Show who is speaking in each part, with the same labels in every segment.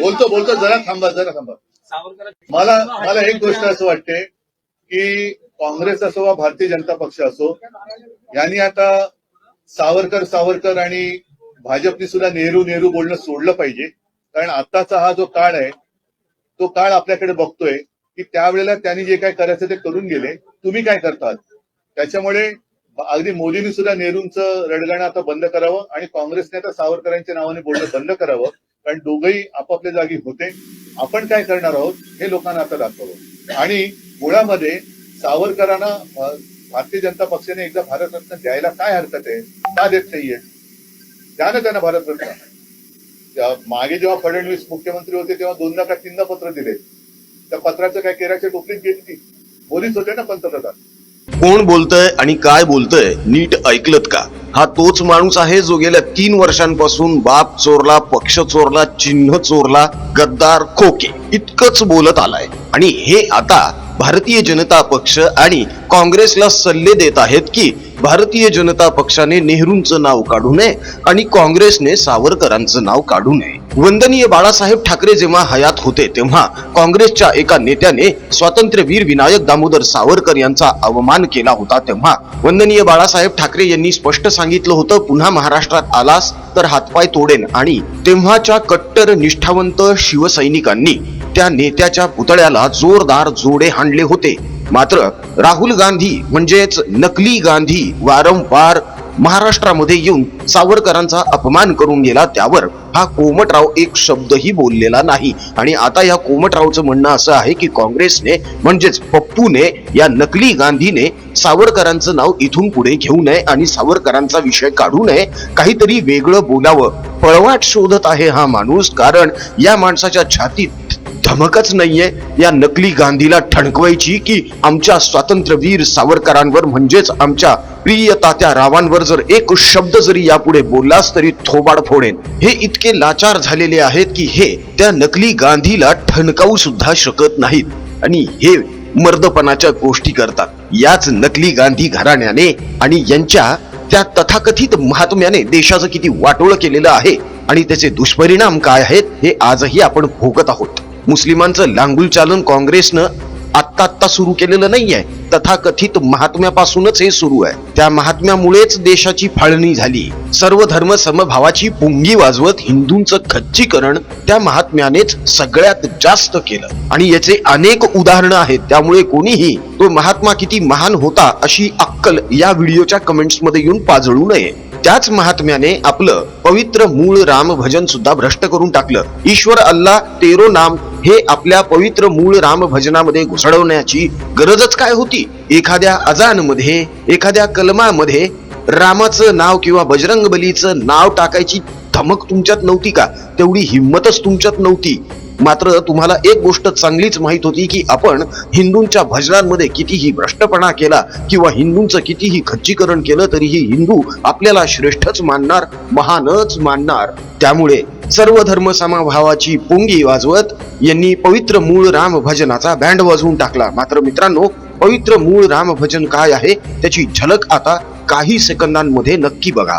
Speaker 1: बोलतो बोलतो जरा थांबा जरा थांबा. मला मला एक गोष्ट असं वाटते की काँग्रेस असो वा भारतीय जनता पक्ष असो यांनी आता सावरकर सावरकर आणि भाजपनी सुद्धा नेहरू नेहरू बोलणं सोडलं पाहिजे. कारण आताचा हा जो काळ आहे तो काळ आपल्याकडे बघतोय की त्यावेळेला त्यांनी जे काय करायचं ते करून गेले. तुम्ही काय करतात? त्याच्यामुळे अगदी मोदींनी सुद्धा नेहरूंचं रडगाणं आता बंद करावं आणि काँग्रेसने आता सावरकरांच्या नावाने बोलणं बंद करावं. कारण दोघंही आपापल्या जागी होते. आपण काय करणार आहोत हे लोकांना आता दाखवलं आणि मुळामध्ये सावरकरांना भारतीय जनता पक्षाने एकदा भारतरत्न द्यायला काय हरकत आहे का देत नाहीये. द्या ना त्यांना भारतरत्न मागे जेव्हा फडणवीस मुख्यमंत्री होते तेव्हा दोनदा का तीनदा पत्र दिले. त्या पत्राचं काय केराच्या टोपलीत गेली ती. मोदीच होते ना पंतप्रधान.
Speaker 2: कोण बोलतय आणि काय बोलतय नीट ऐकलत का? हा तोच माणूस आहे जो गेल्या तीन वर्षांपासून बाप चोरला पक्ष चोरला चिन्ह चोरला गद्दार खोके इतकंच बोलत आलाय. आणि हे आता भारतीय जनता पक्ष आणि काँग्रेसला सल्ले देत आहेत की भारतीय जनता पक्षाने नेहरूंचं नाव काढू नये आणि काँग्रेसने सावरकरांचं नाव काढू नये. वंदनीय बाळासाहेब ठाकरे जेव्हा हयात होते तेव्हा काँग्रेसच्या एका नेत्याने स्वातंत्र्यवीर विनायक दामोदर सावरकर यांचा अवमान केला होता तेव्हा. वंदनीय बाळासाहेब ठाकरे यांनी स्पष्ट सांगितलं होतं पुन्हा महाराष्ट्रात आलास तर हातपाय तोडेन आणि तेव्हाच्या कट्टर निष्ठावंत शिवसैनिकांनी त्या नेत्याच्या पुतळ्याला जोरदार जोडे हाणले होते. मात्र राहुल गांधी म्हणजेच नकली गांधी वारंवार महाराष्ट्रामध्ये येऊन सावरकरांचा अपमान करून गेला त्यावर हा कोमटराव एक शब्दही बोललेला नाही. आणि आता या कोमटरावचं म्हणणं असं आहे की काँग्रेसने म्हणजेच पप्पूने या नकली गांधीने सावरकरांचं नाव इथून पुढे घेऊ नये आणि सावरकरांचा विषय काढू नये काहीतरी वेगळं बोलावं. पळवाट शोधत आहे हा माणूस कारण या माणसाच्या छातीत धमकच नाहीये. या नकली गांधीला ठणकवायची की आमच्या स्वातंत्र्यवीर सावरकरांवर म्हणजेच आमच्या प्रिय तात्या रावांवर जर एक शब्द जरी यापुढे बोललास तरी थोबाड फोडेन. हे इतके लाचार झालेले आहेत की हे त्या नकली गांधीला ठणकावू सुद्धा शकत नाहीत. आणि हे मर्दपणाच्या गोष्टी करतात. याच नकली गांधी घराण्याने आणि यांच्या त्या तथाकथित महात्म्याने देशाचं किती वाटोळ केलेलं आहे आणि त्याचे दुष्परिणाम काय आहेत हे आजही आपण भोगत आहोत. मुस्लिमांचं लांगुल चालन काँग्रेसनं आत्ता आत्ता सुरू केलेलं नाहीये. तथाकथित महात्म्यापासूनच हे सुरू आहे. त्या महात्म्यामुळेच देशाची फाळणी झाली. सर्व धर्म समभावाची पुंगी वाजवत हिंदूंचं खच्चीकरण त्या महात्म्यानेच सगळ्यात जास्त केलं. आणि याचे अनेक उदाहरणं आहेत. त्यामुळे कोणीही तो महात्मा किती महान होता अशी अक्कल या व्हिडिओच्या कमेंट्समध्ये येऊन पाजळू नये. त्याच महात्म्याने आपलं पवित्र मूळ राम भजन सुद्धा भ्रष्ट करून टाकलं. ईश्वर अल्ला तेरो नाम हे आपल्या पवित्र मूळ राम भजनामध्ये घुसडवण्याची गरजच काय होती? एखाद्या अजानमध्ये एखाद्या कलमामध्ये रामाचं नाव किंवा बजरंग बलीचं नाव टाकायची धमक तुमच्यात नव्हती का? तेवढी हिंमतच तुमच्यात नव्हती. मात्र तुम्हाला एक गोष्ट चांगलीच माहीत होती की आपण हिंदूंच्या भजनांमध्ये कितीही भ्रष्टपणा केला किंवा हिंदूंचं कितीही खच्चीकरण केलं तरीही हिंदू आपल्याला श्रेष्ठच मानणार महानच मानणार. त्यामुळे सर्व धर्म समभावाची पुंगी वाजवत यांनी पवित्र मूळ राम भजनाचा बँड वाजवून टाकला. मात्र मित्रांनो पवित्र मूळ राम भजन काय आहे? त्याची झलक आता काही सेकंदांमध्ये नक्की बघा.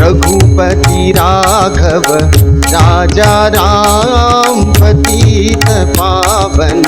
Speaker 3: रघुपति राघव राजा राम पतित पावन।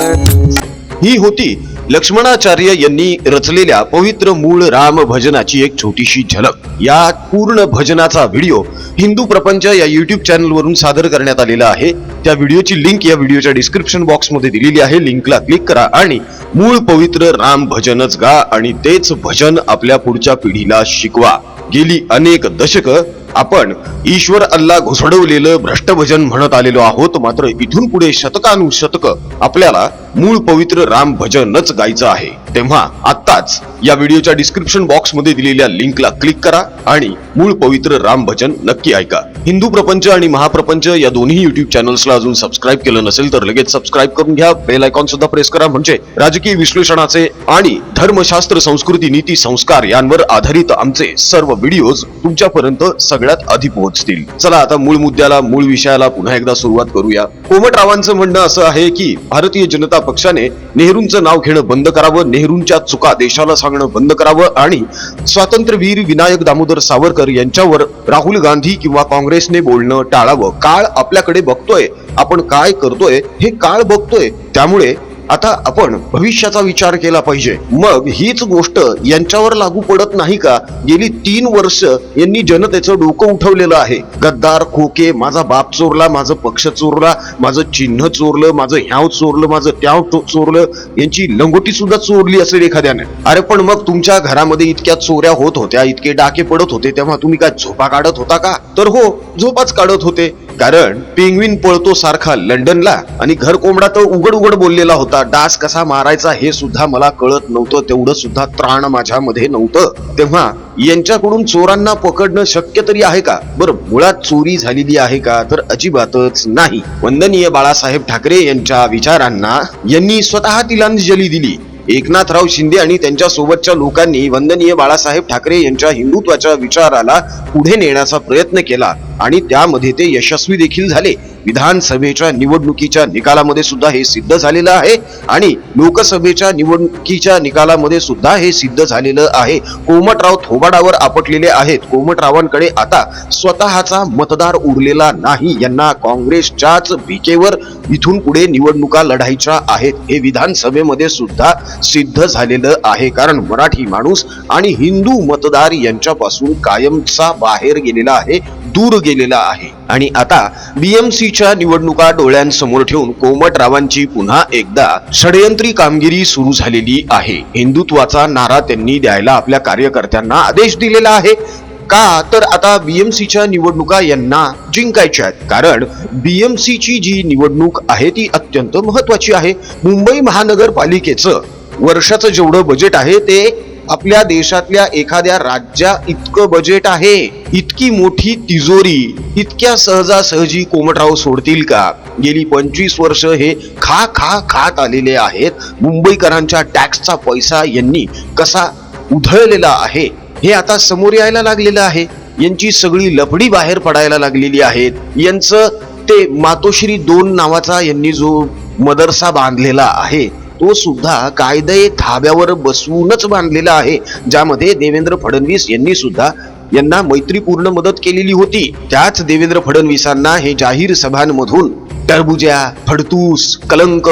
Speaker 2: ही होती लक्ष्मणाचार्य यांनी रचलेल्या पवित्र मूळ राम भजनाची एक छोटीशी झलक. या पूर्ण भजनाचा व्हिडिओ हिंदू प्रपंच या युट्यूब चॅनलवरून सादर करण्यात आलेला आहे. त्या व्हिडिओची लिंक या व्हिडिओच्या डिस्क्रिप्शन बॉक्समध्ये दिलेली आहे. लिंकला क्लिक करा आणि मूळ पवित्र राम भजनच गा आणि तेच भजन आपल्या पुढच्या पिढीला शिकवा. गेली अनेक दशक आपण ईश्वर अल्ला घुसडवलेलं भ्रष्टभजन म्हणत आलेलो आहोत. मात्र इथून पुढे शतकानुशतक आपल्याला मूळ पवित्र राम भजनच गायचं आहे. तेव्हा आत्ताच या व्हिडिओच्या डिस्क्रिप्शन बॉक्समध्ये दिलेल्या लिंकला क्लिक करा आणि मूळ पवित्र राम भजन नक्की ऐका. हिंदू प्रपंच आणि महाप्रपंच या दोन्ही युट्यूब चॅनल्सला अजून सबस्क्राईब केलं नसेल तर लगेच सबस्क्राईब करून घ्या. बेल आयकॉन सुद्धा प्रेस करा. म्हणजे राजकीय विश्लेषणाचे आणि धर्मशास्त्र संस्कृती नीती संस्कार यांवर आधारित आमचे सर्व व्हिडिओज तुमच्यापर्यंत सगळ्यात आधी पोहोचतील. चला आता मूळ मुद्द्याला मूळ विषयाला पुन्हा एकदा सुरुवात करूया. कोमटरावांचं म्हणणं असं आहे की भारतीय जनता पक्षाने नेहरूंचं नाव घेणं बंद करावं नेहरूंच्या चुका देशाला सांगणं बंद करावं आणि स्वातंत्र्यवीर विनायक दामोदर सावरकर यांच्यावर राहुल गांधी किंवा काँग्रेसने बोलणं टाळावं. काळ आपल्याकडे बघतोय. आपण काय करतोय हे काळ बघतोय. त्यामुळे आता आपण भविष्याचा विचार केला पाहिजे. मग हीच गोष्ट यांच्यावर लागू पडत नाही का? गेली तीन वर्ष यांनी जनतेचं डोकं उठवलेलं आहे. गद्दार खोके माझा बाप चोरला माझं पक्ष चोरला माझं चिन्ह चोरलं माझं ह्याव चोरलं माझं त्याव चोरलं यांची लंगोटी सुद्धा चोरली असेल एखाद्याने. अरे पण मग तुमच्या घरामध्ये इतक्या चोऱ्या होत होत्या इतके डाके पडत होते तेव्हा तुम्ही काय झोपा काढत होता का? तर हो झोपाच काढत होते. कारण पेंग्विन पळतो सारखा लंडनला आणि घर कोंबडा तर उघड उघड बोललेला होता. डास कसा मारायचा हे सुद्धा मला कळत नव्हतं. तेवढं सुद्धा त्राण माझ्यामध्ये नव्हतं. तेव्हा यांच्याकडून चोरांना पकडणं शक्य तरी आहे का? बरं मुळात चोरी झालेली आहे का? तर अजिबातच नाही. वंदनीय बाळासाहेब ठाकरे यांच्या विचारांना यांनी स्वतः तिलांजली दिली. एकनाथराव शिंदे आणि त्यांच्या सोबतच्या लोकांनी वंदनीय बाळासाहेब ठाकरे यांच्या हिंदुत्वाच्या विचाराला पुढे नेण्याचा प्रयत्न केला आणि त्यामध्ये ते यशस्वी देखील झाले. विधानसभेच्या निवडणुकीच्या निकालामध्ये सुद्धा हे सिद्ध झालेलं आहे आणि लोकसभेच्या निवडणुकीच्या निकालामध्ये सुद्धा हे सिद्ध झालेलं आहे. कोमटराव थोबाडावर आपटलेले आहेत. कोमटरावांकडे आता स्वतःचा मतदार उरलेला नाही. यांना काँग्रेसच्याच भिकेवर इथून पुढे निवडणुका लढायच्या आहेत. हे विधानसभेमध्ये सुद्धा सिद्ध झालेलं आहे. कारण मराठी माणूस आणि हिंदू मतदार यांच्यापासून कायमचा बाहेर गेलेला आहे. दूर गेलेला आहे. आणि आता बीएमसीच्या निवडणुका डोळ्यांसमोर ठेवून कोमटरावांची पुन्हा एकदा षडयंत्री कामगिरी सुरू झालेली आहे. हिंदुत्वाचा नारा त्यांनी द्यायला आपल्या कार्यकर्त्यांना आदेश दिलेला आहे. का? तर आता बीएमसीच्या निवडणुका यांना जिंकायच्या आहेत. कारण बीएमसीची जी निवडणूक आहे ती अत्यंत महत्वाची आहे. मुंबई महानगरपालिकेचं वर्षाचं जेवढं बजेट आहे ते आपल्या देशातल्या एखाद्या राज्या इतकं बजेट आहे इतकी मोठी तिजोरी इतक्या सहजासहजी कोमटराव सोडतील का? गेली पंचवीस वर्ष हे खा खा खात आलेले आहेत. मुंबईकरांच्या टॅक्सचा पैसा यांनी कसा उधळलेला आहे हे आता समोर यायला लागलेलं आहे. यांची सगळी लफडी बाहेर पडायला लागलेली आहेत. यांचं ते मातोश्री दोन नावाचा यांनी जो मदरसा बांधलेला आहे तो सुद्धा कायदे धाब्यावर बसवूनच बांधलेला आहे. ज्यामध्ये देवेंद्र फडणवीस यांनी सुद्धा यांना मैत्रीपूर्ण मदत केलेली होती. त्याच देवेंद्र फडणवीसांना हे जाहीर सभांमधून टरबुज्या फडतूस कलंक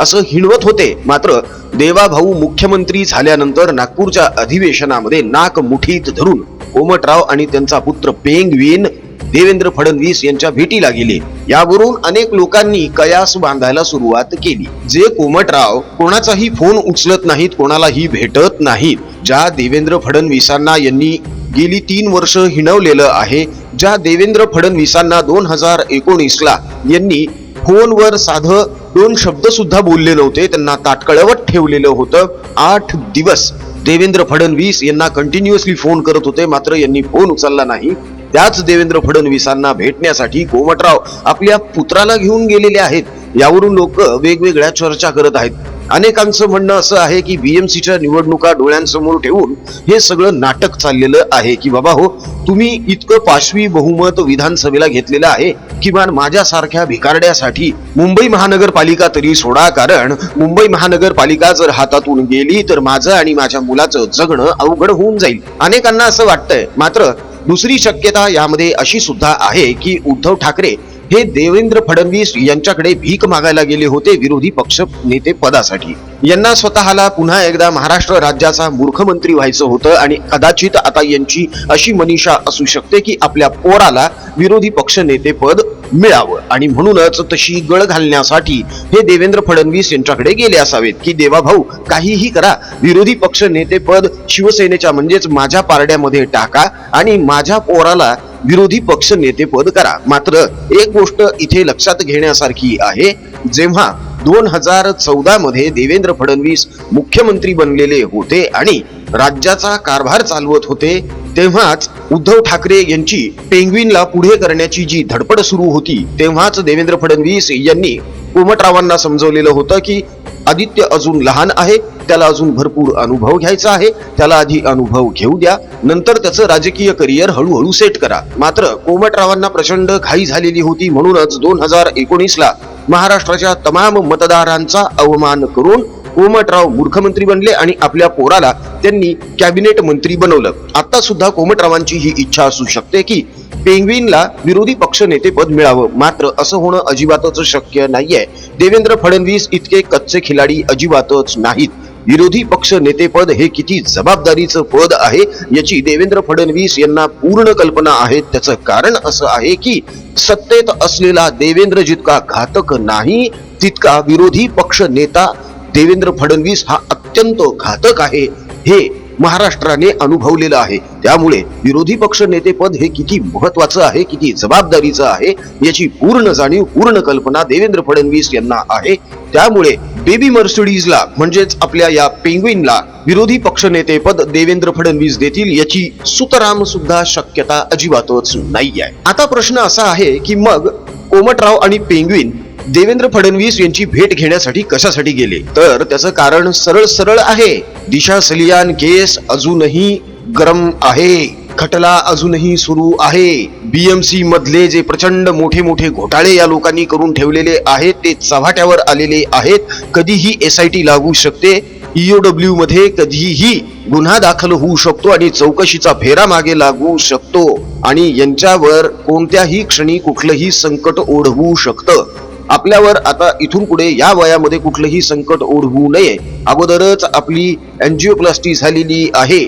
Speaker 2: असं हिणवत होते. मात्र देवाभाऊ मुख्यमंत्री झाल्यानंतर नागपूरच्या अधिवेशनामध्ये नाक मुठीत धरून कोमटराव आणि त्यांचा पुत्र पेंगवीन देवेंद्र फडणवीस यांच्या भेटीला गेले. यावरून अनेक लोकांनी कयास बांधायला सुरुवात केली. जे कोमटराव कोणाचाही फोन उचलत नाहीत कोणालाही भेटत नाहीत ज्या देवेंद्र फडणवीसांना यांनी गेली तीन वर्ष हिणवलेलं आहे ज्या देवेंद्र फडणवीसांना दोन हजार एकोणीसला यांनी फोनवर साधं दोन शब्द सुद्धा बोलले नव्हते त्यांना ताटकळवत ठेवलेलं होतं. आठ दिवस देवेंद्र फडणवीस यांना कंटिन्युअसली फोन करत होते मात्र यांनी फोन उचलला नाही. त्याच देवेंद्र फडणवीसांना भेटण्यासाठी कोमटराव आपल्या पुत्राला घेऊन गेलेले आहेत. यावरून लोक वेगवेगळ्या चर्चा करत आहेत. अनेकांचं म्हणणं असं आहे की बीएमसीच्या निवडणुका डोळ्यांसमोर ठेवून हे सगळं नाटक चाललेलं आहे की बाबा हो तुम्ही इतकं पाशवी बहुमत विधानसभेला घेतलेलं आहे किमान माझ्यासारख्या भिकारड्यासाठी. मुंबई महानगरपालिका तरी सोडा कारण मुंबई महानगरपालिका जर हातातून गेली तर माझं आणि माझ्या मुलाचं जगणं अवघड होऊन जाईल. अनेकांना असं वाटतंय. मात्र दुसरी शक्यता यामध्ये अशी सुद्धा आहे की उद्धव ठाकरे हे देवेंद्र फडणवीस यांच्याकडे भीक मागायला गेले होते विरोधी पक्ष नेते पदासाठी. यांना स्वतःला पुन्हा एकदा महाराष्ट्र राज्याचा मूर्खमंत्री व्हायचं होतं आणि कदाचित आता यांची अशी मनीषा असू शकते की आपल्या पोराला विरोधी पक्ष नेते पद मिळावं. आणि म्हणूनच तशी गळ घालण्यासाठी हे देवेंद्र फडणवीस यांच्याकडे गेले असावेत की देवा भाऊ काहीही करा. विरोधी पक्ष नेते पद शिवसेनेच्या म्हणजेच माझ्या पारड्यामध्ये टाका आणि माझ्या पोराला विरोधी पक्ष नेते पद करा. मात्र एक गोष्ट इथे लक्षात घेण्यासारखी आहे. जेव्हा दोन हजार चौदा मध्ये देवेंद्र फडणवीस मुख्यमंत्री बनलेले होते आणि राज्याचा कारभार चालवत होते तेव्हाच उद्धव ठाकरे यांची पेंग्विनला पुढे करण्याची जी धडपड सुरू होती तेव्हाच देवेंद्र फडणवीस यांनी कोमटरावांना समजवलेलं होतं की आदित्य अजून लहान आहे त्याला अजून भरपूर अनुभव घ्यायचा आहे त्याला आधी अनुभव घेऊ द्या नंतर त्याचं राजकीय करिअर हळूहळू सेट करा. मात्र कोमटरावांना प्रचंड घाई झालेली होती म्हणूनच दोन हजार एकोणीस ला महाराष्ट्राच्या तमाम मतदारांचा अवमान करून कोमटराव मूर्खमंत्री बनले आणि आपल्या पोराला त्यांनी कॅबिनेट मंत्री बनवलं. आता सुद्धा कोमटरावांची ही इच्छा असू शकते की पेंग्विनला विरोधी पक्ष नेतेपद मिळावं. मात्र असं होणं अजिबातच शक्य नाहीये. देवेंद्र फडणवीस इतके कच्चे खिलाडी अजिबातच नाहीत. विरोधी पक्ष नेतेपद हे किती जबाबदारीचं पद आहे याची देवेंद्र फडणवीस यांना पूर्ण कल्पना आहे. त्याचं कारण असं आहे की सत्तेत असलेला देवेंद्र जितका घातक नाही तितका विरोधी पक्ष नेता देवेंद्र फडणवीस हा अत्यंत घातक आहे हे महाराष्ट्राने अनुभवलेलं आहे. त्यामुळे विरोधी पक्ष नेतेपद हे किती महत्वाचं आहे किती जबाबदारीचं आहे याची पूर्ण जाणीव पूर्ण कल्पना देवेंद्र फडणवीस यांना आहे. त्यामुळे बेबी मर्सिडीजला म्हणजेच आपल्या या पेंग्विनला विरोधी पक्षनेतेपद देवेंद्र फडणवीस देतील याची सुतराम सुद्धा शक्यता अजिबातच नाही आहे आता प्रश्न असा आहे की मग कोमटराव आणि पेंग्विन देवेंद्र फडणवीस यांची भेट घेण्यासाठी कशासाठी गेले? तर त्याचं कारण सरळ सरळ आहे. दिशा सलियान केस अजूनही गरम आहे. खटला अजूनही सुरू आहे. बीएमसी मधले जे प्रचंड मोठे मोठे घोटाळे या लोकांनी करून ठेवलेले आहेत ते चव्हाट्यावर आलेले आहेत. कधीही एस आय टी लागू शकते. ईओडब्ल्यू मध्ये कधीही गुन्हा दाखल होऊ शकतो आणि चौकशीचा फेरा मागे लागू शकतो. आणि यांच्यावर कोणत्याही क्षणी कुठलंही संकट ओढवू शकतं. आपल्यावर आता इथून पुढे या वयामध्ये कुठलंही संकट ओढवू नये. अगोदरच आपली अँजिओप्लास्टी झालेली आहे.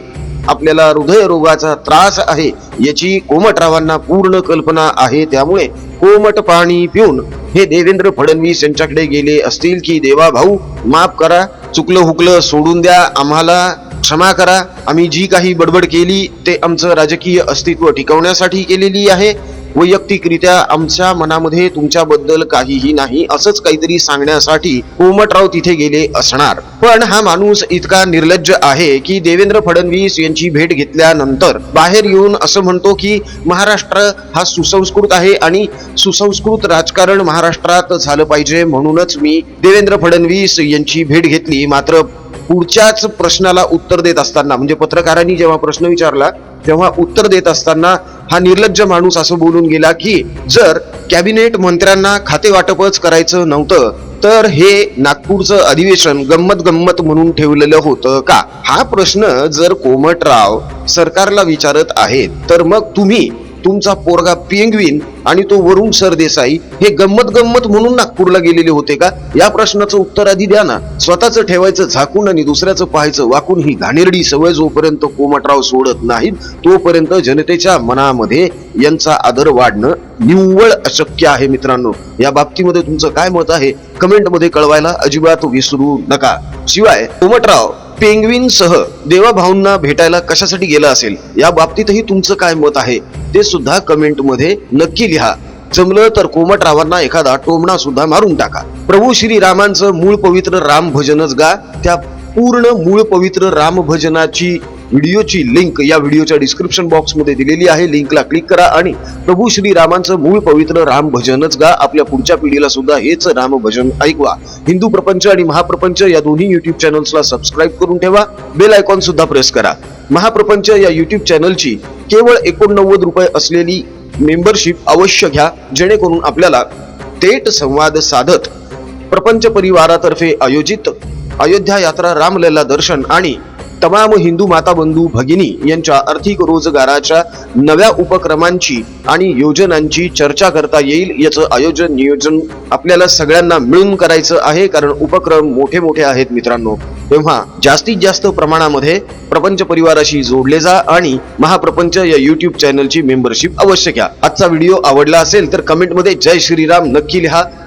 Speaker 2: आपल्याला हृदयरोगाचा त्रास आहे. याची कोमटरावांना पूर्ण कल्पना आहे. त्यामुळे कोमट पाणी पिऊन हे देवेंद्र फडणवीस यांच्याकडे गेले असतील की देवा भाऊ माफ करा. चुकलं हुकलं सोडून द्या. आम्हाला क्षमा करा. आम्ही जी काही बडबड केली ते आमचं राजकीय अस्तित्व टिकवण्यासाठी केलेली आहे. वैयक्तिकरित्या आमच्या मनामध्ये तुमच्याबद्दल काहीही नाही असंच काहीतरी सांगण्यासाठी कोमटराव तिथे गेले असणार. पण हा माणूस इतका निर्लज्ज आहे की देवेंद्र फडणवीस यांची भेट घेतल्यानंतर बाहेर येऊन असं म्हणतो की महाराष्ट्र हा सुसंस्कृत आहे आणि सुसंस्कृत राजकारण महाराष्ट्रात झालं पाहिजे म्हणूनच मी देवेंद्र फडणवीस यांची भेट घेतली. मात्र पुढच्याच प्रश्नाला उत्तर देत असताना म्हणजे पत्रकारांनी जेव्हा प्रश्न विचारला तेव्हा उत्तर देत असताना हा निर्लज्ज माणूस असं बोलून गेला की जर कॅबिनेट मंत्र्यांना खाते वाटपच करायचं नव्हतं तर हे नागपूरचं अधिवेशन गंमत गंमत म्हणून ठेवलेलं होतं का? हा प्रश्न जर कोमटराव सरकारला विचारत आहेत तर मग तुम्ही तुमचा पोरगा पेंगवीन आणि तो वरुण सरदेसाई हे गंमत गंमत म्हणून नागपूरला गेलेले होते का? या प्रश्नाचं उत्तर आधी द्या ना. स्वतःचं ठेवायचं झाकून आणि दुसऱ्याचं पाहायचं वाकून ही घाणेरडी सवय जोपर्यंत कोमटराव सोडत नाहीत तोपर्यंत जनतेच्या मनामध्ये यांचा आदर वाढणं निव्वळ अशक्य आहे मित्रांनो. या बाबतीमध्ये तुमचं काय मत आहे? कमेंटमध्ये कळवायला अजिबात विसरू नका. शिवाय कोमटराव पेंग्विन सह देवाभाऊंना भेटायला कशासाठी गेला असेल या बाबतीतही तुमचं काय मत आहे ते सुद्धा कमेंटमध्ये नक्की लिहा. जमलं तर कोमटरावांना एखादा टोमणा सुद्धा मारून टाका. प्रभू श्री रामांचं मूळ पवित्र राम भजनच गा त्या पूर्ण मूळ पवित्र राम भजनाची व्हिडिओची लिंक या व्हिडिओच्या डिस्क्रिप्शन बॉक्समध्ये दिलेली आहे. लिंकला क्लिक करा आणि प्रभू श्री रामांचं मूळ पवित्र राम भजनच गा. आपल्या पुढच्या पिढीला सुद्धा हेच राम भजन ऐकवा. हिंदू प्रपंच आणि महाप्रपंच या दोन्ही युट्यूब चॅनल्सला सबस्क्राईब करून ठेवा. बेल आयकॉन सुद्धा प्रेस करा. महाप्रपंच या युट्यूब चॅनलची केवळ एकोणनव्वद रुपये असलेली मेंबरशिप अवश्य घ्या. जेणेकरून आपल्याला थेट संवाद साधत प्रपंच परिवारातर्फे आयोजित अयोध्या यात्रा रामलला दर्शन आणि तमाम हिंदू माता बंधू भगिनी यांच्या आर्थिक रोजगाराच्या नव्या उपक्रमांची आणि योजनांची चर्चा करता येईल याचं आयोजन नियोजन आपल्याला सगळ्यांना मिळून करायचं आहे कारण उपक्रम मोठे मोठे आहेत मित्रांनो. तेव्हा जास्तीत जास्त प्रमाणामध्ये प्रपंच परिवाराशी जोडले जा आणि महाप्रपंच या युट्यूब चॅनलची मेंबरशिप अवश्य घ्या. आजचा व्हिडिओ आवडला असेल तर कमेंटमध्ये जय श्रीराम नक्की लिहा.